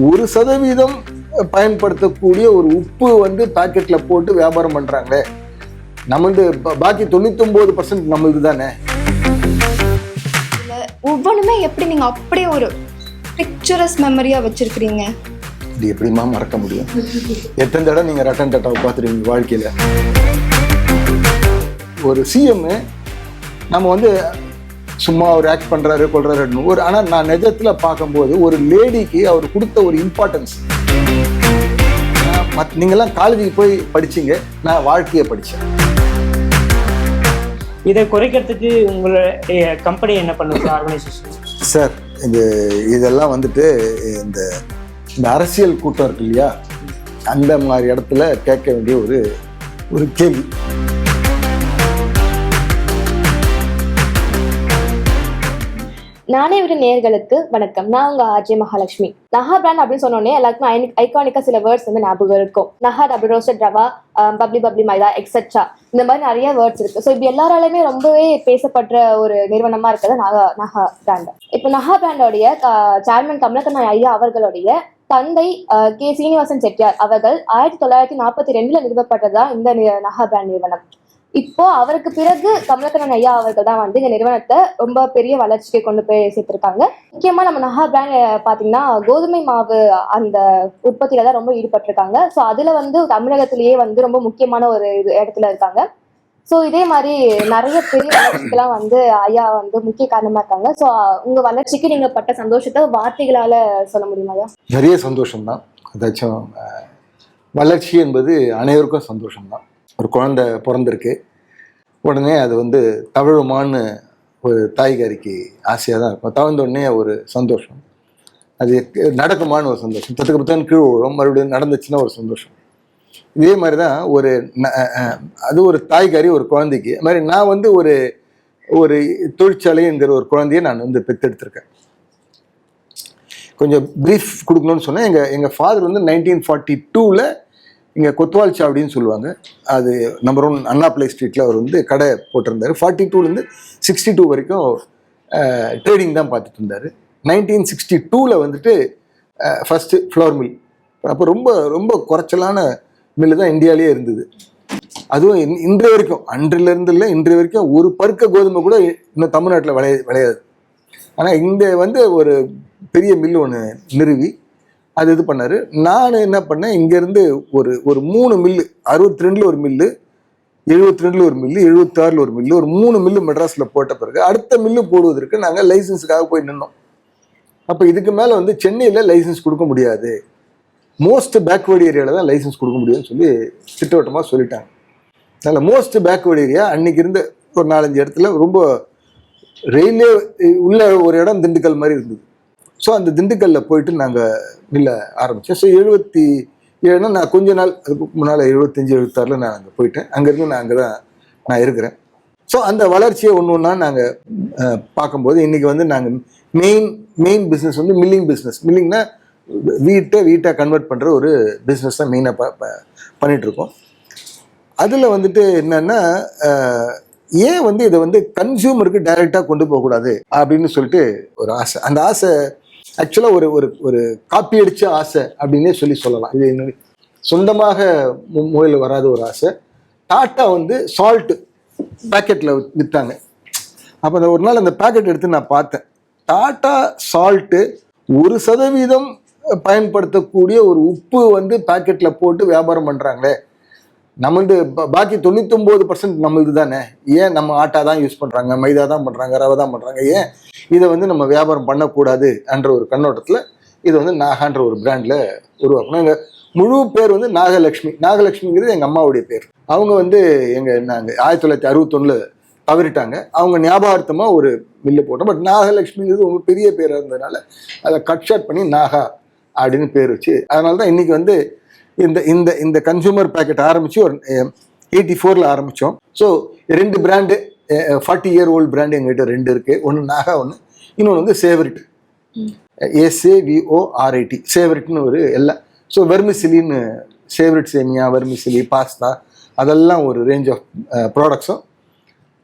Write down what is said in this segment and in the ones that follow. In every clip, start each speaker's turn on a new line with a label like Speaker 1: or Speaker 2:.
Speaker 1: ஒரு சதவீதம் பயன்படுத்தக்கூடிய ஒரு உப்பு வந்து பாக்கெட்ல போட்டு வியாபாரம் பண்றாங்களே நம்மளது ப- பாக்கி தொண்ணூத்தொன்பது பர்சன்ட் நம்மளுது தானே?
Speaker 2: ஒவ்வொன்றுமே எப்படி நீங்க அப்படியே ஒரு பிக்சரஸ் மெமரியா வச்சிருக்கிறீங்க?
Speaker 1: இது எப்படிம்மா மறக்க முடியும்? எத்தனை தடவை நீங்க ரட்டன் டாட்டாவை பார்த்துருவீங்க வாழ்க்கையில? ஒரு சிஎம் நம்ம வந்து சும்மா ஒரு ஆக்ட் பண்றாரு கொள்றாரு ஒரு ஆனா நான் நிஜத்துல பார்க்கும்போது ஒரு லேடிக்கு அவர் கொடுத்த ஒரு இம்பார்ட்டன்ஸ் நீங்கெல்லாம் காலேஜுக்கு போய் படிச்சீங்க நான் வாழ்க்கையை படிச்சேன்.
Speaker 3: இதை குறைக்கிறதுக்கு உங்களுடைய கம்பெனி என்ன பண்ணுது? ஆர்கனைசேஷன்
Speaker 1: சார் இது இதெல்லாம் வந்துட்டு இந்த இந்த அரசியல் கூட்டம் இருக்கு இல்லையா? அந்த மாதிரி இடத்துல கேட்க வேண்டிய ஒரு ஒரு கேள்வி.
Speaker 4: நானே விட நேர்களுக்கு வணக்கம். நான் உங்க ஆர்ஜே மகாலட்சுமி. நஹா பிராண்ட் அப்படின்னு சொன்னோடனே எல்லாருக்குமே ஐகானிக்கா சில வேர்ட்ஸ் வந்து ஞாபகம் இருக்கும். நஹா double roasted rava bubbly bubbly maida etcetera இந்த மாதிரி நிறைய வேர்ட்ஸ் இருக்கு. ஸோ இப்போ எல்லாராலையுமே ரொம்பவே பேசப்படுற ஒரு நிறுவனமா இருக்கிறது நகா நஹா பிராண்ட் இப்போ நஹா பிராண்டோடைய சேர்மன் கமலக்கண்ணா ஐயா அவர்களுடைய தந்தை கே. சீனிவாசன் செட்டியார் அவர்கள் ஆயிரத்தி தொள்ளாயிரத்தி நாற்பத்தி ரெண்டுல நிறுவப்பட்டதா இந்த நகா பிராண்ட் நிறுவனம். இப்போ அவருக்கு பிறகு கமலக்கண்ணன் ஐயா அவர்கள் தான் வந்து இந்த நிறுவனத்தை ரொம்ப பெரிய வளர்ச்சிக்கு கொண்டு போய் சேர்த்திருக்காங்க. முக்கியமா நம்ம நகா பிராண்ட் பாத்தீங்கன்னா கோதுமை மாவு அந்த உற்பத்தியில தான் ரொம்ப ஈடுபட்டிருக்காங்க. ஸோ அதுல வந்து தமிழகத்திலேயே வந்து ரொம்ப முக்கியமான ஒரு இது இடத்துல இருக்காங்க. ஸோ இதே மாதிரி நிறைய பெரிய வளர்ச்சிக்கெல்லாம் வந்து ஐயா வந்து முக்கிய காரணமா இருக்காங்க. ஸோ உங்க வளர்ச்சிக்கு நீங்க பட்ட சந்தோஷத்தை வார்த்தைகளால சொல்ல முடியுமா ஐயா?
Speaker 1: நிறைய சந்தோஷம்தான். அதாச்சும் வளர்ச்சி என்பது அனைவருக்கும் சந்தோஷம்தான். ஒரு குழந்தை பிறந்திருக்கு. உடனே அது வந்து தவழுமான்னு ஒரு தாய்காரிக்கு ஆசையாக தான் இருக்கும். தவழ்ந்த உடனே ஒரு சந்தோஷம். அது நடக்குமான்னு ஒரு சந்தோஷம். தத்துக்கு பத்தன் கீழ் விழும். மறுபடியும் நடந்துச்சுன்னா ஒரு சந்தோஷம். இதே மாதிரி தான் ஒரு அது ஒரு தாய்காரி ஒரு குழந்தைக்கு. அது மாதிரி நான் வந்து ஒரு ஒரு தொழிற்சாலைங்கிற ஒரு குழந்தைய நான் வந்து பெற்றெடுத்திருக்கேன். கொஞ்சம் ப்ரீஃப் கொடுக்கணும்னு சொன்னேன். எங்கள் எங்கள் ஃபாதர் வந்து நைன்டீன் ஃபார்ட்டி டூவில் இங்கே கொத்வால் சாவடின்னு சொல்லுவாங்க. அது நம்பர் ஒன் அண்ணாப்பிளை ஸ்ட்ரீட்டில் அவர் வந்து கடை போட்டிருந்தார். ஃபார்ட்டி டூலேருந்து சிக்ஸ்டி டூ வரைக்கும் ட்ரேடிங் தான் பார்த்துட்டு இருந்தார். நைன்டீன் சிக்ஸ்டி டூவில் வந்துட்டு ஃபஸ்ட்டு ஃப்ளோர் மில் அப்போ ரொம்ப ரொம்ப குறைச்சலான மில்லு தான் இந்தியாவிலேயே இருந்தது. அதுவும் இன்- இன்றைய வரைக்கும். அன்றிலிருந்து இல்லை இன்றைய வரைக்கும் ஒரு பருக்க கோதுமை கூட இன்னும் தமிழ்நாட்டில் விளைய விளையாது. ஆனால் இங்கே வந்து ஒரு பெரிய மில்லு ஒன்று நிறுவி. அது இது பண்ணார். நான் என்ன பண்ணேன் இங்கேருந்து ஒரு ஒரு மூணு மில்லு அறுபத்தி ரெண்டில் ஒரு மில்லு எழுபத்தி ரெண்டில் ஒரு மில்லு எழுபத்தாறில் ஒரு மில்லு ஒரு மூணு மில்லு மெட்ராஸில் போட்ட பிறகு அடுத்த மில்லு போடுவதற்கு நாங்கள் லைசன்ஸுக்காக போய் நின்னோம். அப்போ இதுக்கு மேலே வந்து சென்னையில் லைசன்ஸ் கொடுக்க முடியாது. மோஸ்ட் பேக்வேர்டு ஏரியாவில் தான் லைசன்ஸ் கொடுக்க முடியும்னு சொல்லி திட்டவட்டமாக சொல்லிட்டாங்க. அதனால் மோஸ்ட் பேக்வேர்டு ஏரியா அன்றைக்கி இருந்த ஒரு நாலஞ்சு இடத்துல ரொம்ப ரயில்வே உள்ள ஒரு இடம் திண்டுக்கல் மாதிரி இருந்தது. ஸோ அந்த திண்டுக்கல்லில் போயிட்டு நாங்கள் மில்ல ஆரம்பித்தோம் ஸோ எழுபத்தி ஏழுனா நான் கொஞ்ச நாள் அதுக்கு முன்னால் எழுபத்தஞ்சி எழுபத்தாறில் நான் அங்கே போயிட்டேன். அங்கேருந்து நான் அங்கே தான் நான் இருக்கிறேன். ஸோ அந்த வளர்ச்சியை ஒன்று ஒன்றா நாங்கள் பார்க்கும்போது இன்றைக்கி வந்து நாங்கள் மெயின் மெயின் பிஸ்னஸ் வந்து மில்லிங் பிஸ்னஸ் மில்லிங்னா வீட்டை வீட்டை கன்வெர்ட் பண்ணுற ஒரு பிஸ்னஸ் தான் மெயினாக ப பண்ணிகிட்ருக்கோம் பண்ணிட்டு இருக்கோம் அதில் வந்துட்டு என்னன்னா ஏன் வந்து இதை வந்து கன்சியூமருக்கு டைரெக்டாக கொண்டு போகக்கூடாது? அப்படின்னு சொல்லிட்டு ஒரு ஆசை. அந்த ஆசை ஆக்சுவலாக ஒரு ஒரு ஒரு காப்பி அடித்த ஆசை அப்படின்னே சொல்லி சொல்லலாம். இது என்னுடைய சொந்தமாக மு- வராத ஒரு ஆசை. டாட்டா வந்து சால்ட்டு பேக்கெட்டில் விற்றாங்க அப்போ அந்த ஒரு நாள் அந்த பேக்கெட் எடுத்து நான் பார்த்தேன். டாட்டா சால்ட்டு ஒரு சதவீதம் பயன்படுத்தக்கூடிய ஒரு உப்பு வந்து பாக்கெட்டில் போட்டு வியாபாரம் பண்ணுறாங்களே நம்மளது பாக்கி தொண்ணூத்தொம்பது பர்சன்ட் நம்மளுது தானே ஏன் நம்ம ஆட்டா தான் யூஸ் பண்ணுறாங்க மைதா தான் பண்ணுறாங்க ரவை தான் பண்ணுறாங்க ஏன் இதை வந்து நம்ம வியாபாரம் பண்ணக்கூடாது என்ற ஒரு கண்ணோட்டத்தில் இது வந்து நாகான்ற ஒரு பிராண்டில் உருவாக்கணும். எங்கள் முழு பேர் வந்து நாகலட்சுமி. நாகலட்சுமிங்கிறது எங்கள் அம்மாவுடைய பேர். அவங்க வந்து எங்கள் நாங்கள் ஆயிரத்தி தொள்ளாயிரத்தி அறுபத்தொன்னில் தவறிட்டாங்க. அவங்க ஞாபகார்த்தமாக ஒரு மில்லு போட்டோம். பட் நாகலட்சுமிங்கிறது ரொம்ப பெரிய பேராக இருந்ததுனால அதை கட் ஷாட் பண்ணி நாகா அப்படின்னு பேர் வச்சு அதனால தான் இன்னைக்கு வந்து இந்த இந்த இந்த கன்சூமர் பேக்கெட் ஆரம்பித்து ஒரு எயிட்டி ஃபோரில் ஆரம்பித்தோம் ஸோ ரெண்டு brand forty year old brand எங்ககிட்ட ரெண்டு இருக்குது ஒன்று நாகா ஒன்று இன்னொன்று வந்து சேவரிட் எஸ்ஏவிஓஆர்ஐடி சேவரிட்னு ஒரு எல்லாம் ஸோ வெர்மிசிலின்னு சேவரிட் சேமியா வெர்மிசிலி பாஸ்தா அதெல்லாம் ஒரு ரேஞ்ச் ஆஃப் ப்ராடக்ட்ஸும்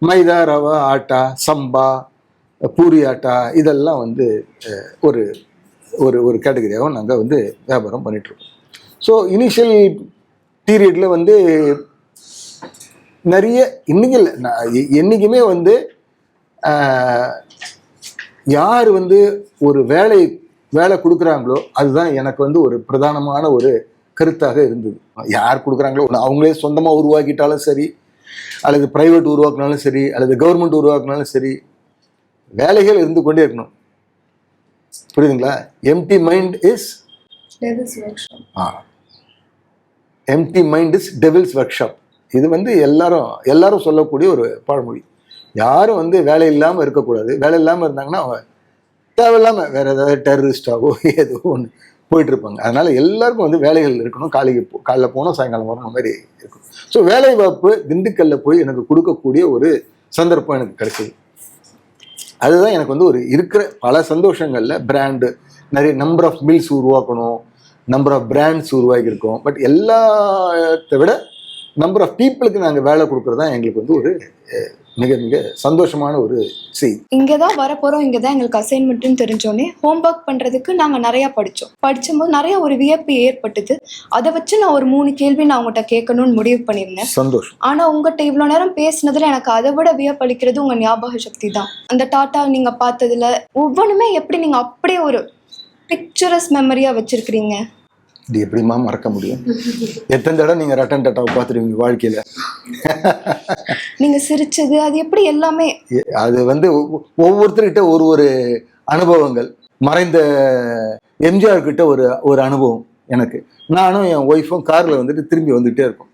Speaker 1: மைதா ரவா ஆட்டா சம்பா பூரி ஆட்டா இதெல்லாம் வந்து ஒரு ஒரு ஒரு கேட்டகரியாகவும் நாங்கள் வந்து வியாபாரம் பண்ணிகிட்ருக்கோம் ஸோ இனிஷியல் பீரியடில் வந்து நிறைய இன்னைக்கு இல்லை நான் எ- என்னைக்குமே வந்து யார் வந்து ஒரு வேலை வேலை கொடுக்குறாங்களோ அதுதான் எனக்கு வந்து ஒரு பிரதானமான ஒரு கருத்தாக இருந்தது. யார் கொடுக்குறாங்களோ அவங்களே சொந்தமாக உருவாக்கிட்டாலும் சரி அல்லது பிரைவேட் உருவாக்குனாலும் சரி அல்லது கவர்மெண்ட் உருவாக்குனாலும் சரி வேலைகள் இருந்து கொண்டே இருக்கணும். புரியுதுங்களா? Empty mind is empty mind is devil's workshop இது வந்து எல்லாரும் எல்லாரும் சொல்லக்கூடிய ஒரு பழமொழி. யாரும் வந்து வேலை இல்லாமல் இருக்கக்கூடாது. வேலை இல்லாமல் இருந்தாங்கன்னா அவங்க தேவையில்லாமல் வேற ஏதாவது டெரரிஸ்டாவோ ஏதோ ஒன்று போயிட்டுருப்பாங்க. அதனால் அதனால எல்லாருக்கும் வந்து வேலைகள் இருக்கணும். காலைக்கு போ- காலைல போனோம் சாயங்காலம் வரணும் அந்த மாதிரி இருக்கும். ஸோ வேலை வாய்ப்பு திண்டுக்கல்ல போய் எனக்கு கொடுக்கக்கூடிய ஒரு சந்தர்ப்பம் எனக்கு கிடைக்குது. அதுதான் எனக்கு வந்து ஒரு இருக்கிற பல சந்தோஷங்களில் பிராண்டு நிறைய நம்பர் ஆஃப் மில்ஸ் உருவாக்கணும். நம்பர் ஆஃப் பிராண்ட்ஸ் உருவாக்கியிருக்கோம் பட் எல்லாத்தை விட நம்பர் ஆஃப் பீப்புளுக்கு நாங்கள் வேலை கொடுக்குறது தான் எங்களுக்கு வந்து ஒரு மிக மிக சந்தோஷமான ஒரு செய்தி.
Speaker 2: இங்கே தான் வரப்போகிறோம் இங்கே தான் எங்களுக்கு அசைன்மெண்ட்டுன்னு தெரிஞ்சோடனே ஹோம்ஒர்க் பண்ணுறதுக்கு நாங்கள் நிறையா படித்தோம் படிக்கும்போது நிறைய ஒரு வியப்பு ஏற்பட்டது. அதை வச்சு நான் ஒரு மூணு கேள்வி நான் உங்கள்கிட்ட கேட்கணும்னு முடிவு பண்ணியிருந்தேன்.
Speaker 1: சந்தோஷம்.
Speaker 2: ஆனால் உங்கள்கிட்ட இவ்வளோ நேரம் பேசினதுல எனக்கு அதை விட வியப்பளிக்கிறது உங்கள் ஞாபக சக்தி தான். அந்த டாட்டா நீங்கள் பார்த்ததுல ஒவ்வொன்றுமே எப்படி நீங்கள் அப்படியே ஒரு பிக்சரஸ் மெமரியாக வச்சுருக்கிறீங்க.
Speaker 1: இது எப்படிம்மா மறக்க முடியும்? எத்தனை தடவை நீங்கள் ரட்டன் டாட்டாவை பார்த்துருவீங்க வாழ்க்கையில்?
Speaker 2: நீங்கள் சிரிச்சது அது எப்படி எல்லாமே?
Speaker 1: அது வந்து ஒவ்வொ- ஒவ்வொருத்தர்கிட்ட ஒரு ஒரு அனுபவங்கள். மறைந்த எம்ஜிஆர் கிட்ட ஒரு ஒரு அனுபவம் எனக்கு. நானும் என் ஒய்ஃபும் காரில் வந்துட்டு திரும்பி வந்துகிட்டே இருக்கோம்.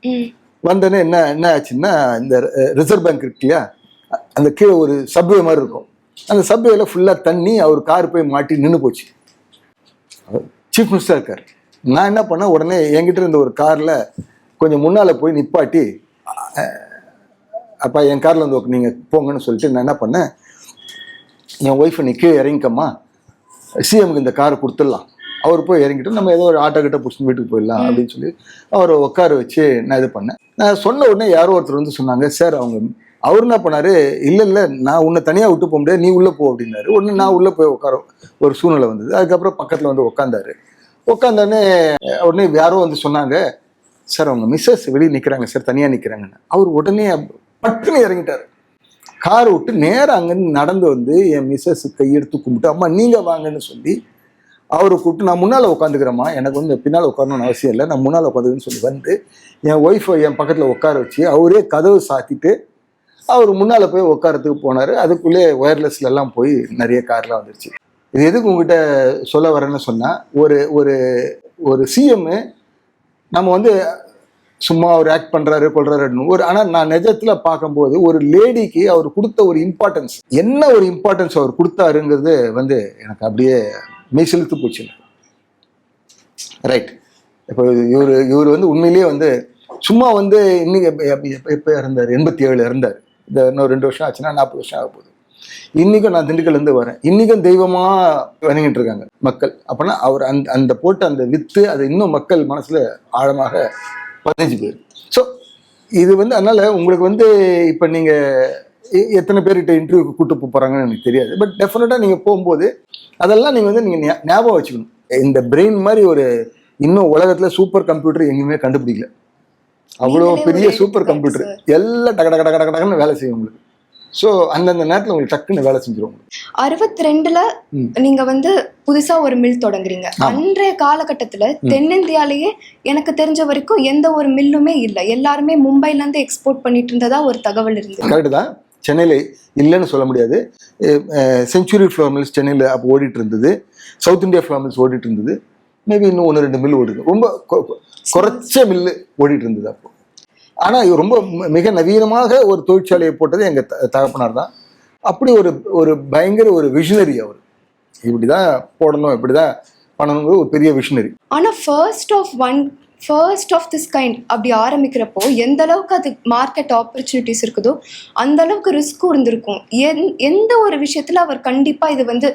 Speaker 1: வந்தோடனே என்ன என்ன ஆச்சுன்னா இந்த ரிசர்வ் பேங்க் இருக்கு இல்லையா அந்த கீழே ஒரு சப்வே மாதிரி இருக்கும். அந்த சப்வேல ஃபுல்லாக தண்ணி அவர் கார் போய் மாட்டி நின்று போச்சு. சீஃப் மினிஸ்டர் இருக்கார். நான் என்ன பண்ணேன்? உடனே என்கிட்ட இருந்த ஒரு காரில் கொஞ்சம் முன்னால் போய் நிப்பாட்டி அப்பா என் காரில் வந்து நீங்கள் போங்கன்னு சொல்லிட்டு நான் என்ன பண்ணேன்? என் ஒய்ஃபை நீ கீழே இறங்கிக்கம்மா. சிஎம்க்கு இந்த காரை கொடுத்துடலாம். அவர் போய் இறங்கிட்டு நம்ம ஏதோ ஒரு ஆட்டோ கிட்ட பிடிச்சி வீட்டுக்கு போயிடலாம். அப்படின்னு சொல்லி அவரை உட்கார வச்சு நான் இது பண்ணேன். நான் சொன்ன உடனே யாரோ ஒருத்தர் வந்து சொன்னாங்க சார் அவங்க அவர் என்ன பண்ணாரு? இல்லை இல்லை நான் உன்னை தனியாக விட்டு போக முடியாது நீ உள்ளே போ அப்படின்னாரு. ஒன்று நான் உள்ளே போய் உட்கார ஒரு சூழ்நிலை வந்தது. அதுக்கப்புறம் பக்கத்தில் வந்து உட்காந்தாரு உட்காந்தோடனே உடனே யாரோ வந்து சொன்னாங்க சார் அவங்க மிஸ்ஸஸ் வெளியே நிற்கிறாங்க சார் தனியாக நிற்கிறாங்கன்னு அவர் உடனே பட்டுன்னு இறங்கிட்டார். கார் விட்டு நேராக அங்கேருந்து நடந்து வந்து என் மிஸ்ஸஸ் கையெடுத்து கும்பிட்டு அம்மா நீங்கள் வாங்கன்னு சொல்லி அவரை கூப்பிட்டு நான் முன்னால் உட்காந்துக்கிறேம்மா எனக்கு வந்து பின்னால் உட்காரணும்னு அவசியம் இல்லை நான் முன்னால் உட்காந்துக்குன்னு சொல்லி வந்து என் ஒய்ஃபை என் பக்கத்தில் உட்கார வச்சு அவரே கதவு சாத்திட்டு அவர் முன்னால் போய் உட்காரத்துக்கு போனார். அதுக்குள்ளே ஒயர்லெஸ்ல எல்லாம் போய் நிறைய கார்லாம் வந்துருச்சு. இது எதுக்கு உங்ககிட்ட சொல்ல வரேன்னு சொன்னால் ஒரு ஒரு ஒரு சிஎம்மு நம்ம வந்து சும்மா அவர் ஆக்ட் பண்ணுறாரு கொள்றாரு ஒரு ஆனால் நான் நிஜத்தில் பார்க்கும்போது ஒரு லேடிக்கு அவர் கொடுத்த ஒரு இம்பார்ட்டன்ஸ் என்ன ஒரு இம்பார்ட்டன்ஸ் அவர் கொடுத்தாருங்கிறது வந்து எனக்கு அப்படியே மெய்சிலுத்து போச்சு. ரைட் இப்போ இவர் இவர் வந்து உண்மையிலேயே வந்து சும்மா வந்து இன்னைக்கு எப்போ இறந்தார்? எண்பத்தி ஏழு இறந்தார். இந்த இன்னும் ரெண்டு வருஷம் ஆச்சுன்னா நாற்பது வருஷம் ஆக போகுது. இன்னைக்கும் நான் திண்டுக்கல்லேருந்து வரேன். இன்னைக்கும் தெய்வமா வணங்கிட்டு இருக்காங்க மக்கள். அப்பனா அவர் அந்த அந்த போட்டு அந்த வித்து அது இன்னும் மக்கள் மனசுல ஆழமாக பதினஞ்சு பேர் ஸோ இது வந்து அதனால உங்களுக்கு வந்து இப்போ நீங்க எ- எத்தனை பேர்கிட்ட இன்டர்வியூக்கு கூட்டு போகிறாங்கன்னு போறாங்கன்னு எனக்கு தெரியாது. பட் டெஃபினட்டா நீங்க போகும்போது அதெல்லாம் நீங்க வந்து நீங்க ஞாபகம் வச்சுக்கணும். இந்த பிரெயின் மாதிரி ஒரு இன்னும் உலகத்துல சூப்பர் கம்ப்யூட்டர் எங்கேயுமே கண்டுபிடிக்கல. அவ்வளோ பெரிய சூப்பர் கம்ப்யூட்டர் எல்லாம் டக டக டக டக டகன்னு வேலை செய்யும் உங்களுக்கு. ஸோ அந்தந்த நேரத்தில் உங்களுக்கு டக்குன்னு வேலை செஞ்சிடும்
Speaker 2: அறுபத்தி ரெண்டுல. நீங்க வந்து புதுசா ஒரு மில் தொடங்குறீங்க. அன்றைய காலகட்டத்துல தென்னிந்தியாலேயே எனக்கு தெரிஞ்ச வரைக்கும் எந்த ஒரு மில்லுமே இல்லை. எல்லாருமே மும்பைல இருந்து எக்ஸ்போர்ட் பண்ணிட்டு இருந்ததா ஒரு தகவல் இருந்தது.
Speaker 1: கரெக்டு தான். சென்னையில் இல்லைன்னு சொல்ல முடியாது. செஞ்சுரி ஃப்ளவர் மில்ஸ் சென்னையில் அப்போ ஓடிட்டு இருந்தது. சவுத் இந்தியா ஃப்ளவர் மில்ஸ் ஓடிட்டு இருந்தது. மேபி இன்னும் ஒன்று ரெண்டு மில் ஓடுது. ரொம்ப குறைச்ச மில்லு ஓடிட்டு இருந்தது அப்போ. ஆனால் இது ரொம்ப மிக நவீனமாக ஒரு தொழிற்சாலையை போட்டது எங்கள் த தகப்பனார் தான். அப்படி ஒரு ஒரு பயங்கர ஒரு விஷனரி அவர். இப்படி தான் போடணும் இப்படி தான் பண்ணணுங்கிற ஒரு பெரிய விஷனரி
Speaker 2: ஆனா first of one first of this kind அப்படி ஆரம்பிக்கிறப்போ எந்த அளவுக்கு அது மார்க்கெட் ஆப்பர்ச்சுனிட்டிஸ் இருக்குதோ அந்த அளவுக்கு ரிஸ்க்கும் இருந்திருக்கும். எந் எந்த ஒரு விஷயத்துல அவர் கண்டிப்பா இது வந்து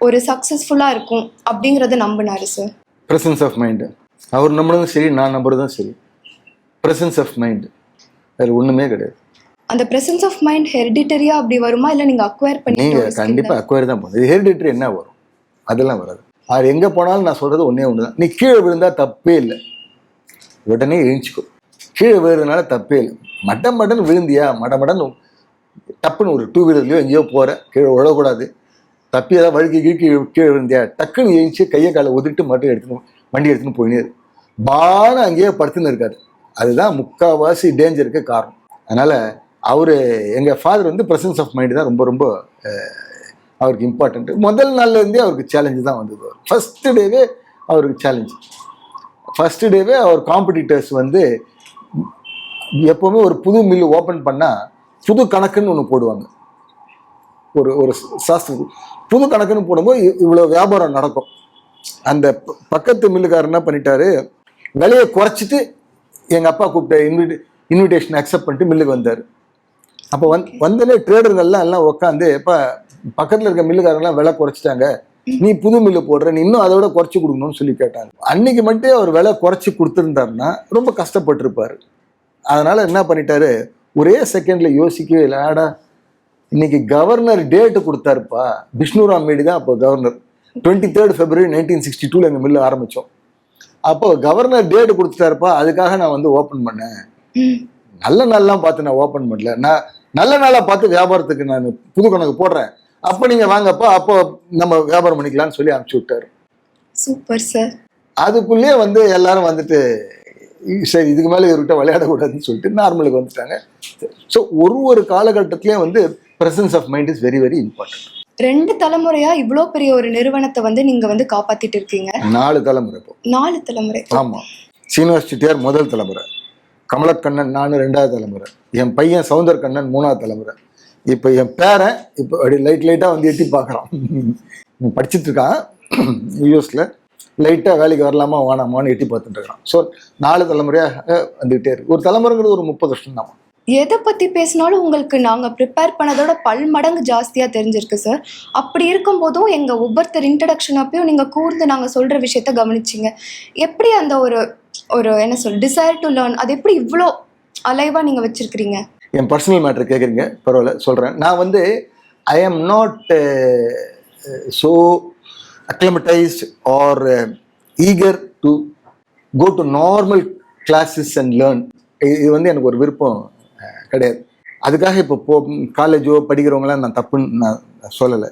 Speaker 2: ஒரு சக்சஸ்ஃபுல்லா இருக்கும் அப்படிங்கறத நம்பினாரு சார்
Speaker 1: ப்ரெசன்ஸ் ஆஃப் மைண்டு அவர் நம்புறதும் சரி நான் நம்புறதும் சரி. ப்ரெசன்ஸ் ஆஃப் மைண்டு வேறு ஒன்றுமே கிடையாது.
Speaker 2: அந்த பிரசன்ஸ் ஆஃப் மைண்ட் ஹெரிடிட்டரியா அப்படி வருமா? இல்ல நீங்க அக்வயர் பண்ணி
Speaker 1: நீங்கள் கண்டிப்பாக அக்வயர் தான் போகணும் ஹெரிடிட்ரி என்ன வரும்? அதெல்லாம் வராது. அவர் எங்கே போனாலும் நான் சொல்கிறது ஒன்றே ஒன்று தான் நீ கீழே விழுந்தா தப்பே இல்லை. உடனே எழுச்சிக்கோ கீழே விழுறதுனால தப்பே இல்லை. மட்டன் மட்டன் விழுந்தியா? மட மடன் டப்புன்னு ஒரு டூ வீலர்லையோ எங்கேயோ போகிற கீழே விழக்கூடாது. தப்பி ஏதாவது வழுக்கி கீழ்க்கி கீழே விழுந்தியா? டக்குன்னு எழுந்துச்சு கையை காலை உதிட்டு மட்டும் எடுத்துன்னு வண்டி எடுத்துன்னு போயினே இரு. அங்கேயே படுத்துன்னு இருக்காரு. அதுதான் முக்கால்வாசி டேஞ்சருக்கு காரணம். அதனால் அவர் எங்கள் ஃபாதர் வந்து ப்ரெசன்ஸ் ஆஃப் மைண்டு தான் ரொம்ப ரொம்ப அவருக்கு இம்பார்ட்டன்ட் முதல் நாள்லேருந்தே அவருக்கு சேலஞ்சு தான் வந்தது. ஃபஸ்ட்டு டேவே அவருக்கு சேலஞ்சு ஃபஸ்ட்டு டேவே அவர் காம்படிட்டர்ஸ் வந்து எப்போவுமே ஒரு புது மில்லு ஓப்பன் பண்ணால் புது கணக்குன்னு ஒன்று போடுவாங்க. ஒரு ஒரு சாஸ்திரம். புது கணக்குன்னு போடும்போது இ- இவ்வளோ வியாபாரம் நடக்கும். அந்த பக்கத்து மில்லுக்காரர் என்ன பண்ணிட்டாரு? விலையை குறைச்சிட்டு எங்கள் அப்பா கூப்பிட்ட இன்விட் இன்விடேஷன் அக்செப்ட் பண்ணிட்டு மில்லுக்கு வந்தார். அப்போ வந் வந்தோடனே ட்ரேடர்கள்லாம் எல்லாம் உட்காந்து இப்போ பக்கத்தில் இருக்க மில்லுக்காரங்களாம் விலை குறைச்சிட்டாங்க. நீ புது மில்லு போடுற நீ இன்னும் அதோட குறைச்சி கொடுக்கணும்னு சொல்லி கேட்டாங்க. அன்னைக்கு மட்டும் அவர் விலை குறைச்சி கொடுத்துருந்தாருன்னா ரொம்ப கஷ்டப்பட்டிருப்பார். அதனால என்ன பண்ணிட்டாரு? ஒரே செகண்ட்ல யோசிக்கவே இல்லை. ஆடா இன்னைக்கு கவர்னர் டேட்டு கொடுத்தாருப்பா. விஷ்ணுராம் மேடி தான் அப்போ governor twenty third February nineteen sixty டூவில் எங்கள் மில்லு ஆரம்பித்தோம் அப்போ கவர்னர் டேட்டு கொடுத்துட்டாருப்பா அதுக்காக நான் வந்து ஓப்பன் பண்ணேன். நல்ல நாள்லாம் பார்த்து நான் ஓப்பன் பண்ணல. நான் நல்ல நாளாக பார்த்து வியாபாரத்துக்கு நான் புது கணக்கு போடுறேன். அப்போ நீங்கள் வாங்கப்பா அப்போ நம்ம வியாபாரம் பண்ணிக்கலாம்னு சொல்லி அனுப்பிச்சி விட்டாரு.
Speaker 2: சூப்பர் சார்
Speaker 1: அதுக்குள்ளேயே வந்து எல்லாரும் வந்துட்டு சரி இதுக்கு மேலே இவர்கிட்ட விளையாடக்கூடாதுன்னு சொல்லிட்டு நார்மலுக்கு வந்துட்டாங்க. ஸோ ஒரு ஒரு காலகட்டத்திலையும் வந்து presence of mind is very very important
Speaker 2: ரெண்டு தலைமுறையா இவ்வளோ பெரிய ஒரு நிறுவனத்தை வந்து நீங்க வந்து காப்பாத்திட்டு இருக்கீங்க?
Speaker 1: நாலு தலைமுறை
Speaker 2: நாலு தலைமுறை.
Speaker 1: ஆமாம் சீனிவாஸ் செட்டியார் முதல் தலைமுறை. கமலக்கண்ணன் நான் ரெண்டாவது தலைமுறை. என் பையன் சவுந்தர் கண்ணன் மூணாவது தலைமுறை. இப்போ என் பேரன் இப்போ அப்படி லைட் லைட்டாக வந்து எட்டி பார்க்குறான். படிச்சுட்டு இருக்கான். யூஎஸில். லைட்டாக வேலைக்கு வரலாமா வேணாமான்னு எட்டி பார்த்துட்டு இருக்கான். ஸோ நாலு தலைமுறையாக வந்துகிட்டே இருக்கு. ஒரு தலைமுறைங்கிறது ஒரு முப்பது வருஷம் தான்
Speaker 2: எதை பத்தி பேசினாலும் உங்களுக்கு நாங்க ப்ரிப்பேர் பண்ணதோட பல் மடங்கு ஜாஸ்தியா தெரிஞ்சிருக்கு சார் அப்படி இருக்கும்போதும் எங்க ஒவ்வொருத்தர் இன்ட்ரடக்ஷன் அப்பயும் நீங்க கூர்ந்து நாங்க சொல்ற விஷயத்த கவனிச்சிங்க. எப்படி அந்த ஒரு ஒரு என்ன சொல் டிசைர் டு லேர்ன் அது எப்படி இவ்வளோ அலைவா நீங்க வச்சிருக்கிறீங்க?
Speaker 1: என் பர்சனல் மேட்ரு கேட்குறீங்க பரவாயில்ல சொல்கிறேன் நான் வந்து I am not so acclimatised or eager to go to normal classes and learn இது வந்து எனக்கு ஒரு விருப்பம். கிடையாது. அதுக்காக இப்போ போ காலேஜோ படிக்கிறவங்களாம் நான் தப்புன்னு நான் சொல்லலை.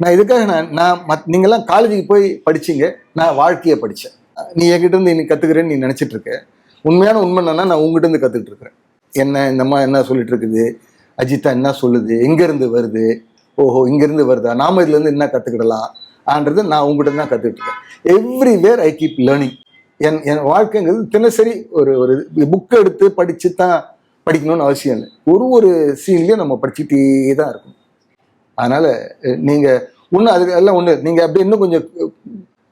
Speaker 1: நான் இதுக்காக நான் நான் மத் நீங்கள்லாம் காலேஜுக்கு போய் படிச்சீங்க நான் வாழ்க்கையை படித்தேன் நீ என்கிட்ட இருந்து இன்னைக்கு கற்றுக்கிறேன்னு நீ நினச்சிட்டு இருக்க. உண்மையான உண்மை என்னன்னா நான் உங்ககிட்ட இருந்து கற்றுக்கிட்டு இருக்கிறேன். என்ன இந்த அம்மா என்ன சொல்லிட்டு இருக்குது? அஜித்தா என்ன சொல்லுது? எங்கேருந்து வருது? ஓஹோ இங்கேருந்து வருதா? நாம் இதுலேருந்து என்ன கற்றுக்கிடலாம் ஆன்றது நான் உங்ககிட்ட தான் கற்றுக்கிட்டு இருக்கேன். எவ்ரிவேர் ஐ கீப் லேர்னிங் என் என் வாழ்க்கைங்கிறது தினசரி ஒரு ஒரு புக் எடுத்து படித்து தான் படிக்கணும்னு அவசியம் இல்லை. ஒரு ஒரு சீன்லேயும் நம்ம படிச்சுட்டே தான் இருக்கும் அதனால் நீங்கள் ஒன்று அதுக்கு எல்லாம் ஒன்று நீங்கள் அப்படி இன்னும் கொஞ்சம்